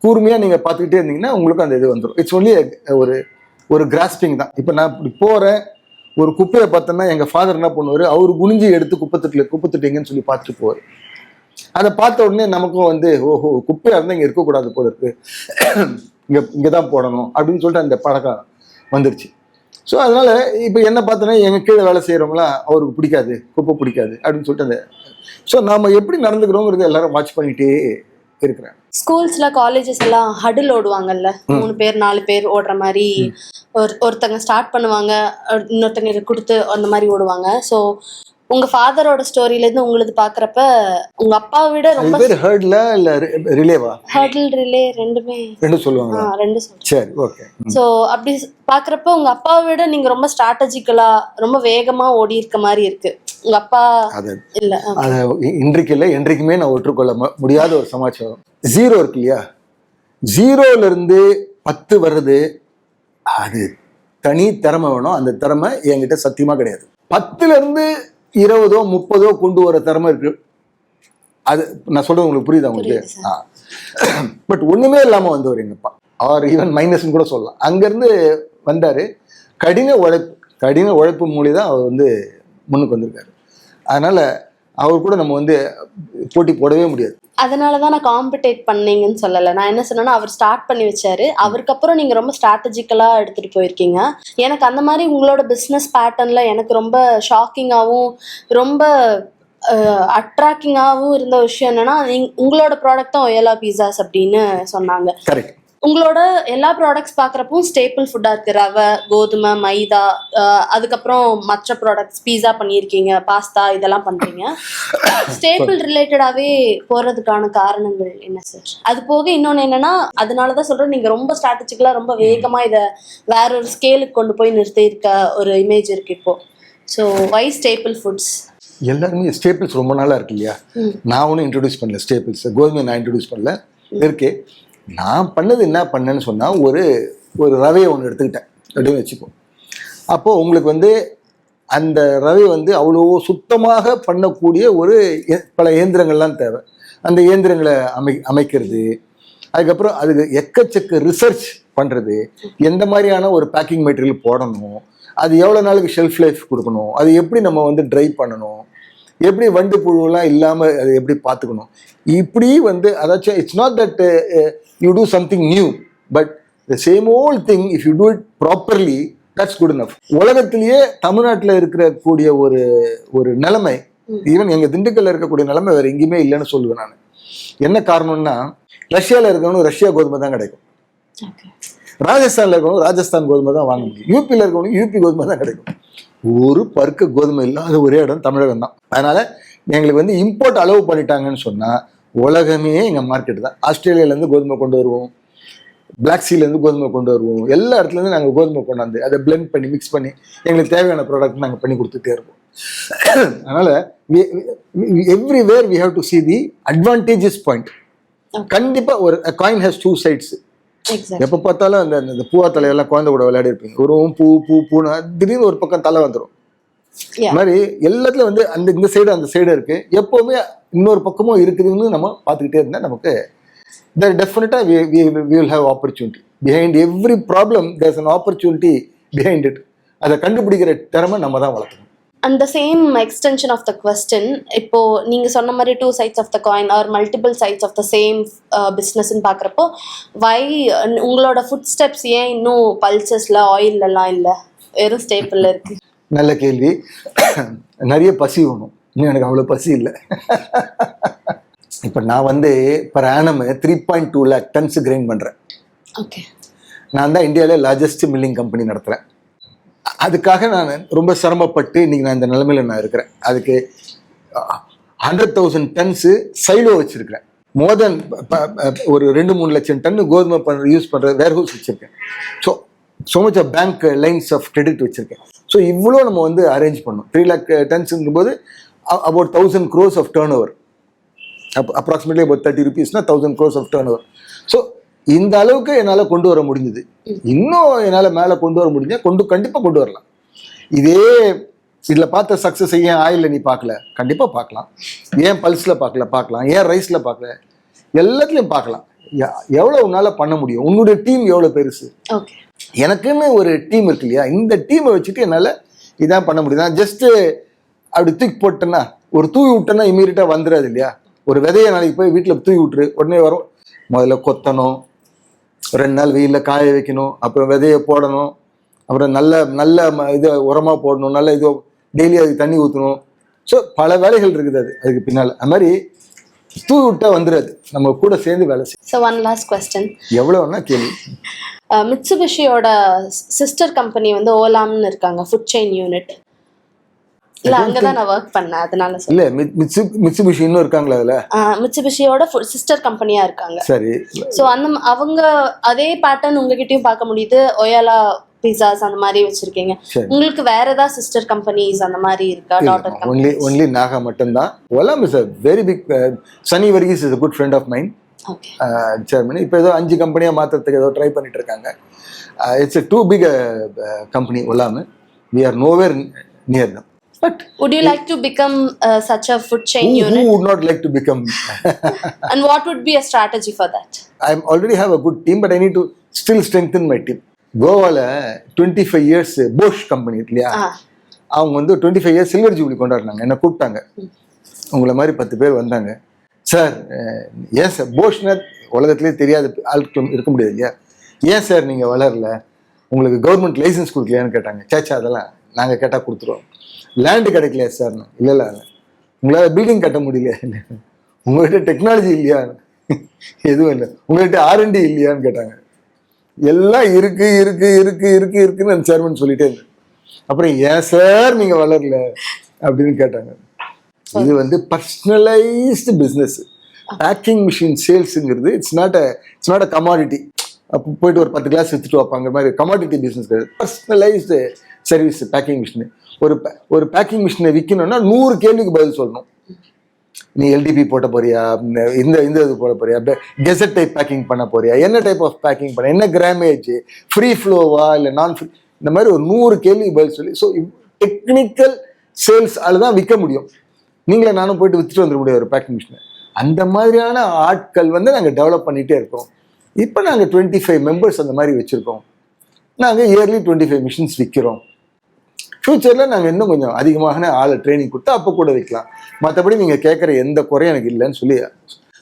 Speaker 1: கூர்மையாக நீங்கள் பார்த்துக்கிட்டே இருந்தீங்கன்னா உங்களுக்கும் அந்த இது வந்துடும் இட்ஸ் ஒன்லி ஒரு ஒரு கிராஸ்பிங் தான். இப்போ நான் இப்படி போகிறேன் ஒரு குப்பையை பார்த்தோன்னா எங்கள் ஃபாதர் என்ன பண்ணுவார்? அவர் குனிஞ்சு எடுத்து குப்பத்துட்டு குப்பத்துட்டீங்கன்னு சொல்லி பார்த்துட்டு போவார். அதை பார்த்த உடனே நமக்கும் வந்து ஓஹோ குப்பையாக இருந்தால் இங்கே இருக்கக்கூடாது போல இருக்கு. இங்கே இங்கே தான் போடணும் அப்படின்னு சொல்லிட்டு அந்த பழக்கம் வந்துருச்சு. ஸோ அதனால இப்போ என்ன பார்த்தோன்னா எங்கள் கீழே வேலை செய்கிறவங்களாம் அவருக்கு பிடிக்காது குப்பை பிடிக்காது அப்படின்னு சொல்லிட்டு அந்த ஸோ நாம எப்படி நடந்துக்கிறோங்கிறது எல்லாரும் வாட்ச் பண்ணிகிட்டே இருக்கிறேன்.
Speaker 5: ஸ்கூல்ஸ்ல காலேஜஸ் எல்லாம் ஹடில் ஓடுவாங்கல்ல. மூணு பேர் நாலு பேர் ஓடுற மாதிரி ஒரு ஒருத்தங்க ஸ்டார்ட் பண்ணுவாங்க இன்னொருத்தங்க கொடுத்து அந்த மாதிரி ஓடுவாங்க. ஸோ உங்க ஃபாதரோட ஸ்டோரியில இருந்து உங்களுது பாக்குறப்ப உங்க அப்பாவை விட ரொம்ப
Speaker 1: பேர் ஹர்ட்ல இல்லை ரிலேவா
Speaker 5: ஹர்டில் ரிலே ரெண்டுமே.
Speaker 1: ரெண்டு
Speaker 5: ஆ,
Speaker 1: சொல்லுவாங்களா
Speaker 5: ரெண்டு
Speaker 1: சரி ஓகே
Speaker 5: ஸோ அப்படி பாக்குறப்ப உங்க அப்பாவை விட நீங்க ரொம்ப ஸ்ட்ராட்டஜிக்கலா ரொம்ப வேகமா ஓடி இருக்க மாதிரி இருக்கு. உங்க அப்பா இல்ல
Speaker 1: அதை இன்றைக்கு இல்லை என்றைக்குமே நான் ஒற்றுக்கொள்ள முடியாத ஒரு சமாச்சாரம். ஜீரோ இருக்கு இல்லையா? ஜீரோல இருந்து பத்து வர்றது அது தனி திறமை வேணும். அந்த திறமை என்கிட்ட சத்தியமா கிடையாது. பத்துல இருந்து இருபதோ முப்பதோ கொண்டு வர திறமை இருக்கு. அது நான் சொல்றது உங்களுக்கு புரியுதா உங்களுக்கு? பட் ஒண்ணுமே இல்லாம வந்தவர் எங்க அப்பா. ஆர் ஈவன் மைனஸ்னு கூட சொல்லலாம். அங்கிருந்து வந்தாரு. கடின உழைப்பு கடின உழைப்பு மூலி தான் அவர் வந்து முன்னுக்கு வந்திருக்காரு. அதனால அவர் கூட நம்ம வந்து போட்டி போடவே முடியாது.
Speaker 5: அதனாலதான் நான் காம்படேட் பண்ணீங்கன்னு சொல்லல. நான் என்ன சொன்னேன்னா அவர் ஸ்டார்ட் பண்ணி வச்சாரு. அவருக்கு அப்புறம் நீங்க ரொம்ப ஸ்ட்ராட்டஜிக்கலா எடுத்துட்டு போயிருக்கீங்க. எனக்கு அந்த மாதிரி உங்களோட பிசினஸ் பேட்டர்ன்ல எனக்கு ரொம்ப ஷாக்கிங்காவும் ரொம்ப அட்ராக்டிங்காகவும் இருந்த விஷயம் என்னன்னா உங்களோட ப்ராடக்ட் தான் ஒயலா பீஸாஸ் அப்படின்னு சொன்னாங்க.
Speaker 1: கரெக்ட்
Speaker 5: உங்களோட எல்லா ப்ராடக்ட்ஸ் பார்க்குறப்போ ஸ்டேபிள் ஃபுட்டாக இருக்கு. ரவை கோதுமை மைதா அதுக்கப்புறம் மற்ற ப்ராடக்ட்ஸ் பீஸா பண்ணியிருக்கீங்க பாஸ்தா இதெல்லாம் பண்ணுறீங்க ஸ்டேபிள் ரிலேட்டடாகவே போகிறதுக்கான காரணங்கள் என்ன சார் அது போக இன்னொன்று என்னன்னா அதனால தான் சொல்கிறேன் நீங்கள் ரொம்ப ஸ்ட்ராட்டஜிக்கலாக ரொம்ப வேகமாக இதை வேற ஒரு ஸ்கேலுக்கு கொண்டு போய் நிறுத்தியிருக்க ஒரு இமேஜ் இருக்கு இப்போ. ஸோ வை ஸ்டேபிள் ஃபுட்ஸ்
Speaker 1: எல்லாருமே ஸ்டேபிள்ஸ் ரொம்ப நாளா இருக்கு இல்லையா. நான் ஒன்றும் இன்ட்ரடியூஸ் பண்ணல ஸ்டேபிள்ஸ் கோதுமை நான் இன்ட்ரடியூஸ் பண்ணல. இருக்கு. நான் பண்ணது என்ன பண்ணேன்னு சொன்னால் ஒரு ஒரு ரவையை ஒன்று எடுத்துக்கிட்டேன். அப்படின்னு வச்சுப்போம் அப்போது உங்களுக்கு வந்து அந்த ரவை வந்து அவ்வளோ சுத்தமாக பண்ணக்கூடிய ஒரு பல இயந்திரங்கள்லாம் தேவை. அந்த இயந்திரங்களை அமை அமைக்கிறது அதுக்கப்புறம் அதுக்கு எக்கச்சக்க ரிசர்ச் பண்ணுறது எந்த மாதிரியான ஒரு பேக்கிங் மெட்டீரியல் போடணும் அது எவ்வளோ நாளுக்கு ஷெல்ஃப் லைஃப் கொடுக்கணும் அது எப்படி நம்ம வந்து ட்ரை பண்ணணும் எப்படி வண்டு புழுவெல்லாம் இல்லாமல் அதை எப்படி பார்த்துக்கணும்? இப்படி வந்து அதாச்சும் it's not that you do something new but the same old thing if you do it properly that's good enough. உலகத்திலேயே தமிழ்நாட்டில் இருக்கிற கூடிய ஒரு ஒரு நிலைமை ஈவன் எங்கள் திண்டுக்கல்ல இருக்கக்கூடிய நிலைமை வேற எங்கேயுமே இல்லைன்னு சொல்லுவேன் நான். என்ன காரணம்னா ரஷ்யாவில் இருக்கவனுக்கு ரஷ்யா கோதுமை தான் கிடைக்கும். ராஜஸ்தான்ல இருக்கவங்க ராஜஸ்தான் கோதுமை தான் வாங்க முடியும். யூபியில் இருக்கவனுக்கு யூபி கோதுமை தான் கிடைக்கும். ஒரு பருக்க கோதுமை இல்லாத ஒரே இடம் தமிழகம் தான். அதனால எங்களுக்கு வந்து இம்போர்ட் அலோவ் பண்ணிட்டாங்கன்னு சொன்னா உலகமே எங்க மார்க்கெட் தான். ஆஸ்திரேலியால இருந்து கோதுமை கொண்டு வருவோம். பிளாக் சீல இருந்து கோதுமை கொண்டு வருவோம். எல்லா இடத்துல இருந்து நாங்கள் கோதுமை கொண்டாந்து அதை பிளெண்ட் பண்ணி மிக்ஸ் பண்ணி எங்களுக்கு தேவையான ப்ராடக்ட் நாங்கள் பண்ணி கொடுத்துட்டே இருப்போம். அதனால everywhere we have to see the advantages point கண்டிப்பா ஒரு காயின் ஹேஸ் டூ சைட்ஸ் எப்போ பார்த்தாலும் அந்த அந்த பூவா தலையெல்லாம் குழந்தை கூட விளையாடி இருப்பீங்க. ஒரு பூ பூ பூன்னு திடீர்னு ஒரு பக்கம் தலை வந்துடும். மாதிரி எல்லாத்துலயும் வந்து அந்த இந்த சைடு அந்த சைடு இருக்கு. எப்பவுமே இன்னொரு பக்கமும் இருக்குதுன்னு நம்ம பார்த்துக்கிட்டே இருந்தா நமக்கு there டெஃபினட்டா we will have opportunity. Behind every problem there's an opportunity behind it. அதை கண்டுபிடிக்கிற திறமை நம்ம தான் வளர்க்கணும்.
Speaker 5: அந்த same extension of the question இப்போ நீங்க சொன்ன மாதிரி two sides of the coin or multiple sides of the same பிஸ்னஸ்ன்னு பார்க்குறப்போ வை உங்களோட ஃபுட் ஸ்டெப்ஸ் ஏன் இன்னும் பல்சஸ்ல ஆயிலெல்லாம் இல்லை? வெறும் ஸ்டேப்பிளில் இருக்கு.
Speaker 1: நல்ல கேள்வி. நிறைய பசி வேணும் இன்னும் எனக்கு அவ்வளோ பசி இல்லை. இப்போ நான் வந்து per annum three point two lakh tons grind பண்ணுறேன்
Speaker 5: ஓகே
Speaker 1: நான் தான் இந்தியாவிலே லார்ஜஸ்ட் மில்லிங் கம்பெனி நடத்துகிறேன் அதுக்காக நான் ரொம்ப சிரமப்பட்டு இன்னைக்கு நான் இந்த நிலைமையில நான் இருக்கிறேன். அதுக்கு ஹண்ட்ரட் தௌசண்ட் டன்ஸு சைலோ வச்சிருக்கிறேன். மோர் தென் ஒரு ரெண்டு மூணு லட்சம் டன் கோதுமை பண்ற யூஸ் பண்ற வேர் ஹவுஸ் வச்சிருக்கேன். So so much of bank lines of credit வச்சிருக்கேன். ஸோ இவ்வளோ நம்ம வந்து அரேஞ்ச் பண்ணோம். Three lakh டன்ஸுங்கும்போது about thousand crores of turnover up approximately about thirty ருபீஸ்னா thousand crores of turnover so இந்த அளவுக்கு என்னால் கொண்டு வர முடிஞ்சுது. இன்னும் என்னால் மேலே கொண்டு வர முடிஞ்சா கொண்டு கண்டிப்பாக கொண்டு வரலாம். இதே இதில் பார்த்த சக்ஸஸ் ஏன் ஆயிலில் நீ பார்க்கல? கண்டிப்பாக பார்க்கலாம். ஏன் பல்ஸில் பார்க்கல? பார்க்கலாம். ஏன் ரைஸில் பார்க்கல? எல்லாத்துலேயும் பார்க்கலாம். எவ்வளோ உன்னால் பண்ண முடியும்? உன்னுடைய டீம் எவ்வளோ பெருசு? எனக்குன்னு ஒரு டீம் இருக்கு இல்லையா? இந்த டீமை வச்சுட்டு என்னால் இதான் பண்ண முடியும். ஜஸ்ட்டு அப்படி தூக்கி போட்டேன்னா ஒரு தூவி விட்டேன்னா இமீடியட்டாக வந்துடாது இல்லையா? ஒரு விதையை நாளைக்கு போய் வீட்டில் தூவி விட்டுரு. உடனே வரும். முதல்ல கொத்தணும். ரெண்டு நாள் வெயிலில் காய வைக்கணும் அப்புறம் விதையை போடணும் அப்புறம் நல்ல நல்ல இது உரமாக போடணும் நல்ல இது டெய்லி அதுக்கு தண்ணி ஊற்றணும் ஸோ பல வேலைகள் இருக்குது அது அதுக்கு பின்னால். அது மாதிரி தூவி விட்டா வந்துடாது நம்ம கூட சேர்ந்து வேலை செய்யும்
Speaker 5: ஸோ ஒன் லாஸ்ட் கொஸ்டின்
Speaker 1: எவ்வளோ வேணா கேள்வி
Speaker 5: மிட்சுபிஷியோட சிஸ்டர் கம்பெனி வந்து ஓலாம்னு இருக்காங்க ஃபுட் செயின் யூனிட் இல்ல அங்கதான் நான் ஒர்க் பண்ணேன் அதனால
Speaker 1: இல்லை மிட்சு மிட்சுபிஷி இன்னும் இருக்காங்களா அதில்?
Speaker 5: மிட்சுபிஷியோட சிஸ்டர் கம்பெனியா இருக்காங்க.
Speaker 1: சரி.
Speaker 5: ஸோ அந்த அவங்க அதே பேட்டர்ன் உங்ககிட்டயும் பார்க்க முடியுது. ஒயாலா பிசாஸ் அந்த மாதிரி வச்சிருக்கீங்க.
Speaker 1: சரி.
Speaker 5: உங்களுக்கு வேற ஏதாவது சிஸ்டர் கம்பெனிஸ் அந்த மாதிரி இருக்கா? டாட்டர்
Speaker 1: ஒன்லி ஒன்லி நாகா மட்டும்தான். Olam is a very big Sunny Varghese is a good friend of mind
Speaker 5: okay
Speaker 1: சேர்மனி இப்போ ஏதோ அஞ்சு கம்பெனியாக மாற்றுறதுக்கு ஏதோ ட்ரை பண்ணிட்டு இருக்காங்க. It's too big company Olam we are nowhere near them but
Speaker 5: would you like to become uh, such a food chain
Speaker 1: who,
Speaker 5: unit?
Speaker 1: who would not like to become?
Speaker 5: And what would be a strategy for that?
Speaker 1: I already have a good team but I need to still strengthen my team. கோவாவில் twenty five years Bosch company இல்லையா அவங்க வந்து twenty five years silver jubilee கொண்டாடினாங்க. என்னை கூப்பிட்டாங்க. உங்களை மாதிரி பத்து பேர் வந்தாங்க. சார் ஏன் சார்? போஷ்னர் உலகத்திலே தெரியாத ஆட்கள் இருக்க முடியாது இல்லையா? ஏன் சார் நீங்கள் வளரல? உங்களுக்கு கவர்மெண்ட் லைசன்ஸ் கொடுக்கலையான்னு கேட்டாங்க. சேச்சா அதெல்லாம் நாங்கள் கேட்டால் கொடுத்துருவோம். லேண்டு கிடைக்கலையா சார் இல்லை இல்லை. உங்களால் பில்டிங் கட்ட முடியல உங்கள்கிட்ட டெக்னாலஜி இல்லையா? எதுவும் இல்லை. உங்கள்கிட்ட ஆர்என்டி இல்லையான்னு கேட்டாங்க. எல்லாம் இருக்கு இருக்கு இருக்கு இருக்கு இருக்குன்னு அந்த சேர்மன் சொல்லிட்டே இருந்தேன் அப்புறம் ஏன் சார் நீங்க வளரல? அப்படின்னு கேட்டாங்க. இது வந்து personalised business packing machine சேல்ஸுங்கிறது it's not a it's not a commodity அப்போ போயிட்டு ஒரு பத்து கிளாஸ் வித்துட்டு வைப்பாங்க மாதிரி கமாடிட்டி பிஸ்னஸ் கிடையாது. பர்சனலைஸ்டு சர்வீஸ் பேக்கிங் மிஷின் ஒரு ஒரு பேக்கிங் மிஷினை விற்கணும்னா நூறு கேள்விக்கு பதில் சொல்லணும். நீ எல்டிபி போட்ட போறியா? இந்த இந்த இது போட போறியா? கெசட் டைப் பேக்கிங் பண்ண போறியா? என்ன டைப் ஆஃப் பேக்கிங் பண்ண என்ன கிராமேஜ் ஃப்ரீ ஃப்ளோவா இல்லை நான் ஃப்ரீ இந்த மாதிரி ஒரு நூறு கேள்வி பதில் சொல்லி ஸோ டெக்னிக்கல் சேல்ஸ் அதில் தான் விற்க முடியும். நீங்களே நானும் போயிட்டு வித்துட்டு வந்துட முடியாது ஒரு பேக்கிங் மிஷினை அந்த மாதிரியான ஆட்கள் வந்து நாங்கள் டெவலப் பண்ணிகிட்டே இருக்கோம். இப்போ நாங்கள் டுவெண்ட்டி ஃபைவ் மெம்பர்ஸ் அந்த மாதிரி வச்சுருக்கோம். நாங்கள் இயர்லி டுவெண்ட்டி ஃபைவ் மிஷின்ஸ் விற்கிறோம் ஃப்யூச்சரில் நாங்கள் இன்னும் கொஞ்சம் அதிகமான ஆளை ட்ரைனிங் கொடுத்து அப்போ கூட வைக்கலாம். மற்றபடி நீங்கள் கேட்குற எந்த குறையும் எனக்கு இல்லைன்னு சொல்லி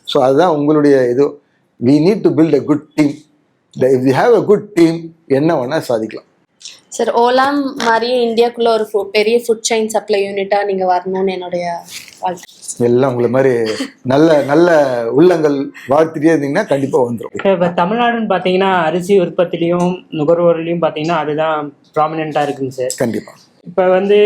Speaker 1: ஸோ அதுதான் உங்களுடைய இது. We need to build a good team if you have a good team என்ன வேணால் சாதிக்கலாம்.
Speaker 5: சார் ஓலாம் மாதிரியே இந்தியாக்குள்ள ஒரு பெரிய ஃபுட் செயின் சப்ளை யூனிட்டா நீங்க வரணும்னு என்னுடைய
Speaker 1: எல்லாம் உங்களை மாதிரி நல்ல நல்ல உள்ளங்கள் வாழ்த்துட்டே இருந்தீங்கன்னா கண்டிப்பாக வந்துடும்
Speaker 3: இப்போ இப்போ தமிழ்நாடுன்னு பார்த்தீங்கன்னா அரிசி உற்பத்திலையும் நுகர்வோர்லையும் பார்த்தீங்கன்னா அதுதான் ப்ராமினெண்ட்டாக இருக்குங்க சார்
Speaker 1: கண்டிப்பாக
Speaker 3: இப்போ வந்து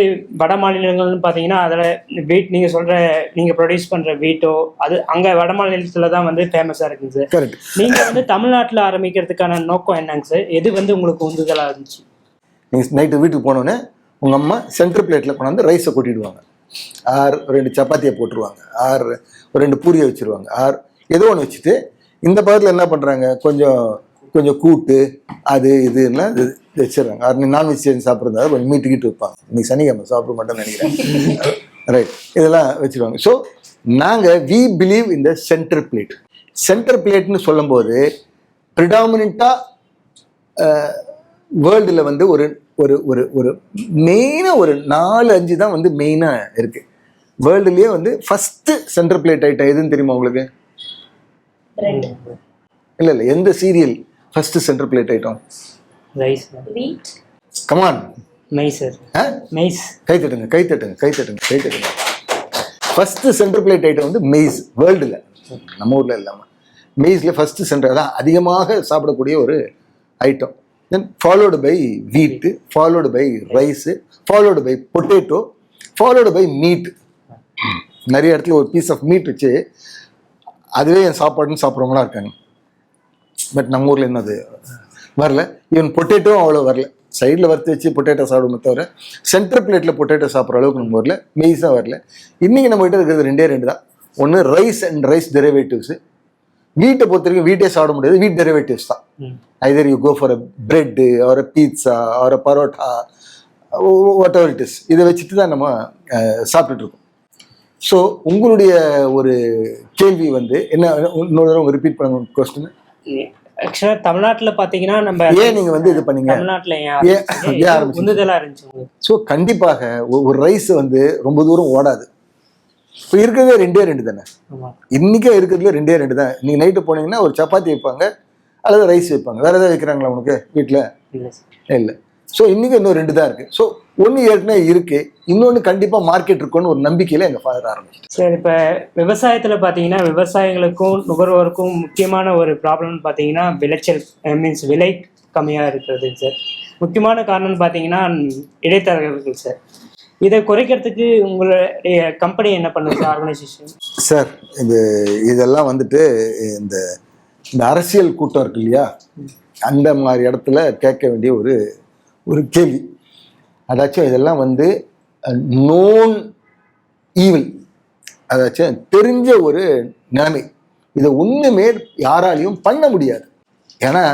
Speaker 3: வட மாநிலங்கள்னு பார்த்தீங்கன்னா அதில் வீட் நீங்கள் சொல்கிற நீங்கள் ப்ரொடியூஸ் பண்ணுற வீட்டோ அது அங்கே வட மாநிலத்தில் தான் வந்து ஃபேமஸாக இருக்குங்க சார்
Speaker 1: கரெக்ட்
Speaker 3: நீங்கள் வந்து தமிழ்நாட்டில் ஆரம்பிக்கிறதுக்கான நோக்கம் என்னங்க சார் எது வந்து உங்களுக்கு உந்துதலாக இருந்துச்சு?
Speaker 1: நீங்கள் நைட்டு வீட்டுக்கு போனோடனே உங்கள் அம்மா சென்டர் பிளேட்டில் கொண்டாந்து ரைஸை கொட்டிடுவாங்க. ஆர் ரெண்டு சப்பாத்தியை போட்டுருவாங்க. ஆர் ஒரு ரெண்டு பூரியை வச்சுருவாங்க. ஆர் ஏதோ ஒன்று வச்சுட்டு இந்த பக்கத்தில் என்ன பண்ணுறாங்க கொஞ்சம் கொஞ்சம் கூட்டு அது இதுலாம் இது வச்சிடுறாங்க. ஆர் நான் வெஜிடேரியன் சாப்பிட்றதா கொஞ்சம் மீட்டு கீட்டு வைப்பாங்க இன்னைக்கு சனிக்கிழமை சாப்பிட மாட்டேன்னு நினைக்கிறேன். ரைட் இதெல்லாம் வச்சுருவாங்க. ஸோ நாங்கள் வி பிலீவ் இந்த சென்டர் பிளேட் சென்டர் பிளேட்னு சொல்லும்போது ப்ரிடாமினாக வேர்ல்டில் வந்து ஒரு ஒரு ஒரு ஒரு மெயினாக ஒரு நாலு அஞ்சு தான் வந்து மெயினாக இருக்குது வேர்ல்டுலேயே வந்து ஃபஸ்ட்டு சென்டர் பிளேட் ஐட்டம் எதுன்னு தெரியுமா உங்களுக்கு? இல்லை இல்லை. எந்த cereal first centre plate item
Speaker 3: rice
Speaker 1: come on
Speaker 3: maize sir
Speaker 1: ah
Speaker 3: maize
Speaker 1: கை தட்டுங்க கை தட்டுங்க கை தட்டுங்க கை தட்டுங்க ஃபஸ்ட்டு சென்டர் பிளேட் ஐட்டம் வந்து மெய்ஸ் வேர்ல்டில் நம்ம ஊரில் இல்லாமல் மெய்ஸில் ஃபஸ்ட்டு சென்டர் அதான் அதிகமாக சாப்பிடக்கூடிய ஒரு item then followed by wheat followed by rice followed by potato followed by meat நிறைய இடத்துல ஒரு பீஸ் ஆஃப் மீட் வச்சு அதுவே என் சாப்பாடுன்னு சாப்பிட்றவங்களாம் இருக்காங்க. பட் நம்ம ஊரில் என்னது? வரல. ஈவன் பொட்டேட்டோ அவ்வளோ வரல. சைடில் வறுத்து வச்சு பொட்டேட்டோ சாப்பிடுமே தவிர சென்டர் பிளேட்டில் பொட்டேட்டோ சாப்பிட்ற அளவுக்கு நம்ம வரல. மெய்ஸாக வரல. இன்றைக்கி நம்ம கிட்ட இருக்கிறது ரெண்டே ரெண்டு தான். ஒன்று ரைஸ் அண்ட் ரைஸ் டெரிவேட்டிவ்ஸு வீட்டை பொறுத்த வரைக்கும் வீட்டே சாப்பிட முடியாது. வீட் டெரிவேட்டிவ்ஸ் தான். Either you go for a bread or a pizza or a parotta whatever it is இதை வச்சுட்டு தான் நம்ம இருக்கோம். ஸோ உங்களுடைய ஒரு கேள்வி வந்து என்ன இன்னொரு தடவை ரிப்பீட் பண்ணுங்க கொஸ்டின்
Speaker 3: ஆக்சுவலாக தமிழ்நாட்டில் பார்த்தீங்கன்னா நம்ம
Speaker 1: ஏன் நீங்கள் வந்து இது பண்ணீங்க?
Speaker 3: தமிழ்நாட்டில் ஏன்? உந்துதலாக இருந்துச்சு
Speaker 1: ஸோ கண்டிப்பாக ஒரு ரைஸ் வந்து ரொம்ப தூரம் ஓடாது. இப்போ இருக்கிறதே ரெண்டே ரெண்டு தானே? இன்னைக்கே இருக்கிறதுல ரெண்டே ரெண்டு தான். நீங்கள் நைட்டு போனீங்கன்னா ஒரு சப்பாத்தி வைப்பாங்க அல்லது ரைஸ் வைப்பாங்க. வேற ஏதாவது வைக்கிறாங்களா உனக்கு வீட்டில்
Speaker 3: இல்லை.
Speaker 1: ஸோ இன்னைக்கு இன்னும் ரெண்டு தான் இருக்கு. ஸோ ஒன்று ஏற்கனவே இருக்கு. இன்னொன்று கண்டிப்பாக மார்க்கெட் இருக்குன்னு ஒரு நம்பிக்கையில் எங்கள் ஃபாதர் ஆரம்பிச்சு
Speaker 3: சார் இப்போ விவசாயத்தில் பார்த்தீங்கன்னா விவசாயிகளுக்கும் நுகர்வோருக்கும் முக்கியமான ஒரு ப்ராப்ளம்னு பார்த்தீங்கன்னா விளைச்சல் மீன்ஸ் விலை கம்மியாக இருக்கிறது சார் முக்கியமான காரணம்னு பார்த்தீங்கன்னா இடைத்தரகர்கள் சார் இதை குறைக்கிறதுக்கு உங்களுடைய கம்பெனி என்ன பண்ணுது ஆர்கனைசேஷன்
Speaker 1: சார் இது இதெல்லாம் வந்துட்டு இந்த இந்த அரசியல் கூட்டம் இருக்கு இல்லையா? அந்த மாதிரி இடத்துல கேட்க வேண்டிய ஒரு ஒரு கேள்வி. அதாச்சும் இதெல்லாம் வந்து நோன் ஈவில் அதாச்சும் தெரிஞ்ச ஒரு நிலைமை. இதை ஒண்ணுமே யாராலையும் பண்ண முடியாது. ஏன்னா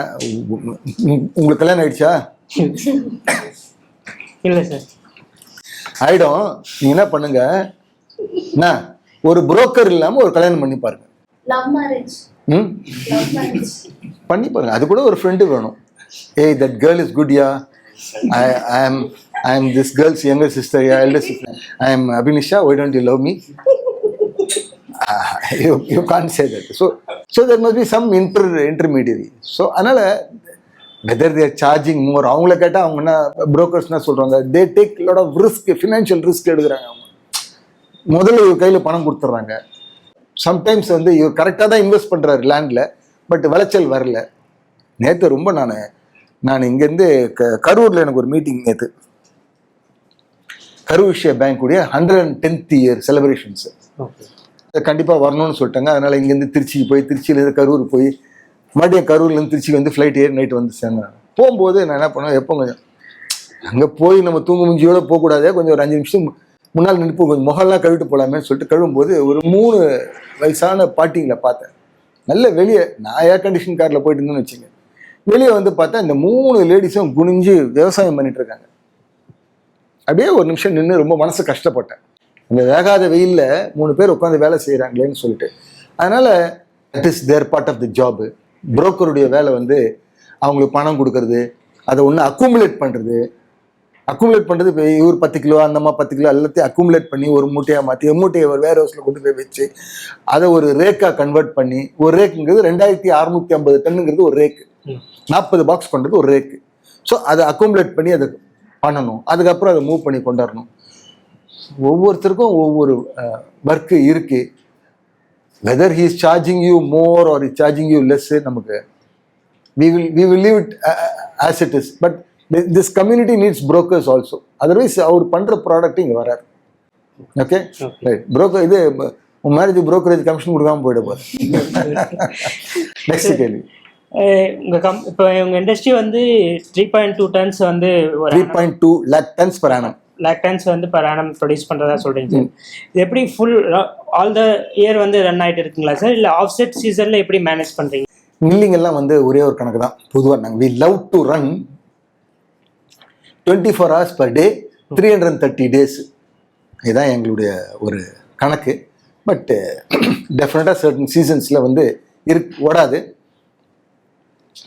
Speaker 1: உங்களுக்கு கல்யாணம் ஆயிடுச்சா?
Speaker 3: இல்லை சார்.
Speaker 1: ஆயிடும். நீங்க என்ன பண்ணுங்க? என்ன? ஒரு புரோக்கர் இல்லாம ஒரு கல்யாணம் பண்ணி பாருங்க. பண்ணி பாருங்க. அது கூட ஒரு ஃப்ரெண்டு வேணும். ஏய் that girl is good I, I I am I am this girl's younger sister yeah elder sister I am Abinisha why don't you love me you you can't say that so so that must be some inter intermediary so அதனால் whether தேர் charging more அவங்கள கேட்டால் அவங்க என்ன brokers சொல்கிறாங்க they take lot of risk financial risk எடுக்கிறாங்க அவங்க. முதல்ல இவர் கையில் பணம் கொடுத்துட்றாங்க சம்டைம்ஸ் வந்து இவர் கரெக்டாக தான் இன்வெஸ்ட் பண்ணுறாரு லேண்டில் பட் விளைச்சல் வரல. நேற்று ரொம்ப நான் நான் இங்கேருந்து க கரூரில் எனக்கு ஒரு மீட்டிங் நேற்று கரூர் விஷய பேங்க்குடைய ஹண்ட்ரட் அண்ட் டென்த் இயர் செலிப்ரேஷன்ஸு
Speaker 3: ஓகே
Speaker 1: கண்டிப்பாக வரணும்னு சொல்லிட்டாங்க. அதனால் இங்கேருந்து திருச்சிக்கு போய் திருச்சியிலேருந்து கரூர் போய் மறுபடியும் கரூர்லேருந்து திருச்சிக்கு வந்து ஃப்ளைட் ஏறி நைட்டு வந்து சேர்ந்தேன் போகும்போது நான் என்ன பண்ணுவேன் எப்போ கொஞ்சம் அங்கே போய் நம்ம தூங்கு முஞ்சியோட போகக்கூடாதே கொஞ்சம் ஒரு அஞ்சு நிமிஷம் முன்னால் நின்று கொஞ்சம் முகம்லாம் கழுவிட்டு போகலாமேன்னு சொல்லிட்டு கழுவும்போது ஒரு மூணு வயசான பாட்டிங்களை பார்த்தேன். நல்ல வெளியே நான் ஏர் கண்டிஷன் காரில் போயிட்டு இருந்தேன்னு வச்சுங்க வெளியே வந்து பார்த்தா இந்த மூணு லேடிஸும் குனிஞ்சு விவசாயம் பண்ணிட்டு இருக்காங்க. அப்படியே ஒரு நிமிஷம் நின்று ரொம்ப மனசு கஷ்டப்பட்டேன். இந்த வேகாத வெயில்ல மூணு பேர் உட்காந்து வேலை செய்கிறாங்களேன்னு சொல்லிட்டு. அதனால that is their part of the job புரோக்கருடைய வேலை வந்து அவங்களுக்கு பணம் கொடுக்கறது அதை ஒன்று அக்குமுலேட் பண்ணுறது அக்குமுலேட் பண்ணுறது இப்போ இவர் பத்து கிலோ அந்தம்மா பத்து கிலோ எல்லாத்தையும் அக்குமுலேட் பண்ணி ஒரு மூட்டையாக மாற்றி மூட்டையை ஒரு வேர் ஹவுஸில் கொண்டு போய் வச்சு அதை ஒரு ரேக்காக கன்வெர்ட் பண்ணி ஒரு ரேக்குங்கிறது ரெண்டாயிரத்தி அறுநூத்தி ஐம்பது டன்னுங்கிறது ஒரு ரேக்கு நாற்பது பாக்ஸ் கொண்டது ஒரு ரேக்கு ஸோ அதை அக்குமுலேட் பண்ணி அதை பண்ணணும். அதுக்கப்புறம் அதை மூவ் பண்ணி கொண்டாடணும் ஒவ்வொருத்தருக்கும் ஒவ்வொரு ஒர்க்கு இருக்கு. Whether he is charging you more or is charging you less நமக்கு we will we will leave it uh, uh, as it is. But thi- this community needs brokers also. Otherwise அவர் பண்ற product இங்க வராது. Okay. Right broker இது marriage brokerage commission கொடுக்காம போயிட போகுது. Next கேள்வி.
Speaker 3: அஹ் உங்க கம் இப்போ உங்க இண்டஸ்ட்ரி வந்து த்ரீ பாயிண்ட் டூ டன்ஸ் வந்து
Speaker 1: three point two lakh tons per annum.
Speaker 3: Lakh tons வந்து பர் ஆனம் ப்ரொடியூஸ் பண்றதா சொல்றீங்க சார் இது எப்படி ஃபுல் ஆல் த இயர் வந்து ரன் ஆயிட்டு இருக்குங்களா சார் இல்ல ஆஃப் செட் சீசன்ல எப்படி மேனேஜ் பண்றீங்க?
Speaker 1: மில்லிங் எல்லாம் வந்து ஒரே ஒரு கணக்கு தான். பொதுவாக நாங்கள் we love to run twenty four hours per day three hundred and thirty days இதுதான் எங்களுடைய ஒரு கணக்கு. பட் டெஃபினட்டாக சர்டன் சீசன்ஸில் வந்து இருக் ஓடாது.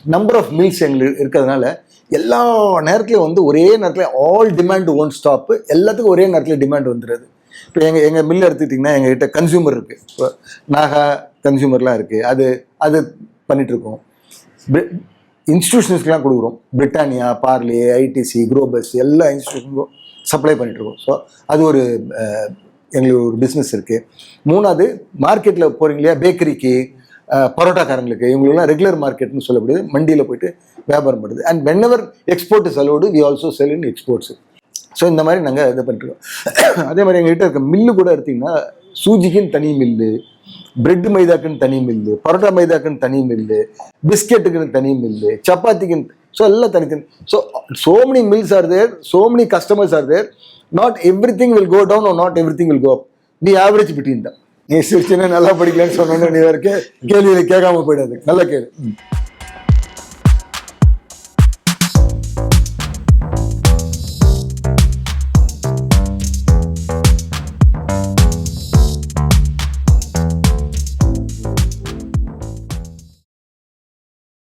Speaker 1: நம்பர் ஆஃப் மில்ஸ் எங்களுக்கு இருக்கிறதுனால எல்லா நேரத்துலையும் வந்து ஒரே நேரத்தில் ஆல் டிமாண்ட் ஒன் ஸ்டாப்பு எல்லாத்துக்கும் ஒரே நேரத்தில் டிமாண்ட் வந்துடுது இப்போ எங்கள் எங்கள் மில் எடுத்துக்கிட்டிங்கன்னா எங்ககிட்ட கன்சியூமர் இருக்குது இப்போ நாகா கன்சியூமர்லாம் இருக்குது அது அது பண்ணிகிட்ருக்கோம் இன்ஸ்டியூஷன்ஸ்க்கெலாம் கொடுக்குறோம். பிரிட்டானியா பார்லே ஐடிசி குரோபஸ் எல்லா இன்ஸ்டியூஷனுக்கும் சப்ளை பண்ணிகிட்ருக்கோம் ஸோ அது ஒரு எங்களுக்கு ஒரு பிஸ்னஸ் இருக்குது மூணாவது மார்க்கெட்டில் போகிறீங்க இல்லையா? பேக்கரிக்கு பரோட்டாக்காரங்களுக்கு இவங்களுக்குலாம் ரெகுலர் மார்க்கெட்னு சொல்லப்படுது. மண்டியில் போயிட்டு வியாபாரம் பண்ணுது. And whenever export is allowed we also sell in exports so இந்த மாதிரி நாங்கள் இது பண்ணிருக்கோம் அதே மாதிரி எங்ககிட்ட இருக்க மில்லு கூட எடுத்திங்கன்னா சூஜிக்குன்னு தனி மில்லு பிரெட் மைதாக்குன்னு தனி மில்லு பரோட்டா மைதாக்குன்னு தனி மில்லு பிஸ்கெட்டுக்குன்னு தனி மில்லு சப்பாத்திக்குன்னு ஸோ எல்லாம் தனித்தனி so so many mills are there so many customers are there not everything will go down not everything will go up the average between தான் நீ சிரிச்சுன்னா நல்லா படிக்கலன்னு சொன்னோன்னு நீ வரைக்கும் கேள்வியில கேட்காம போயிடாது. நல்ல கேள்வி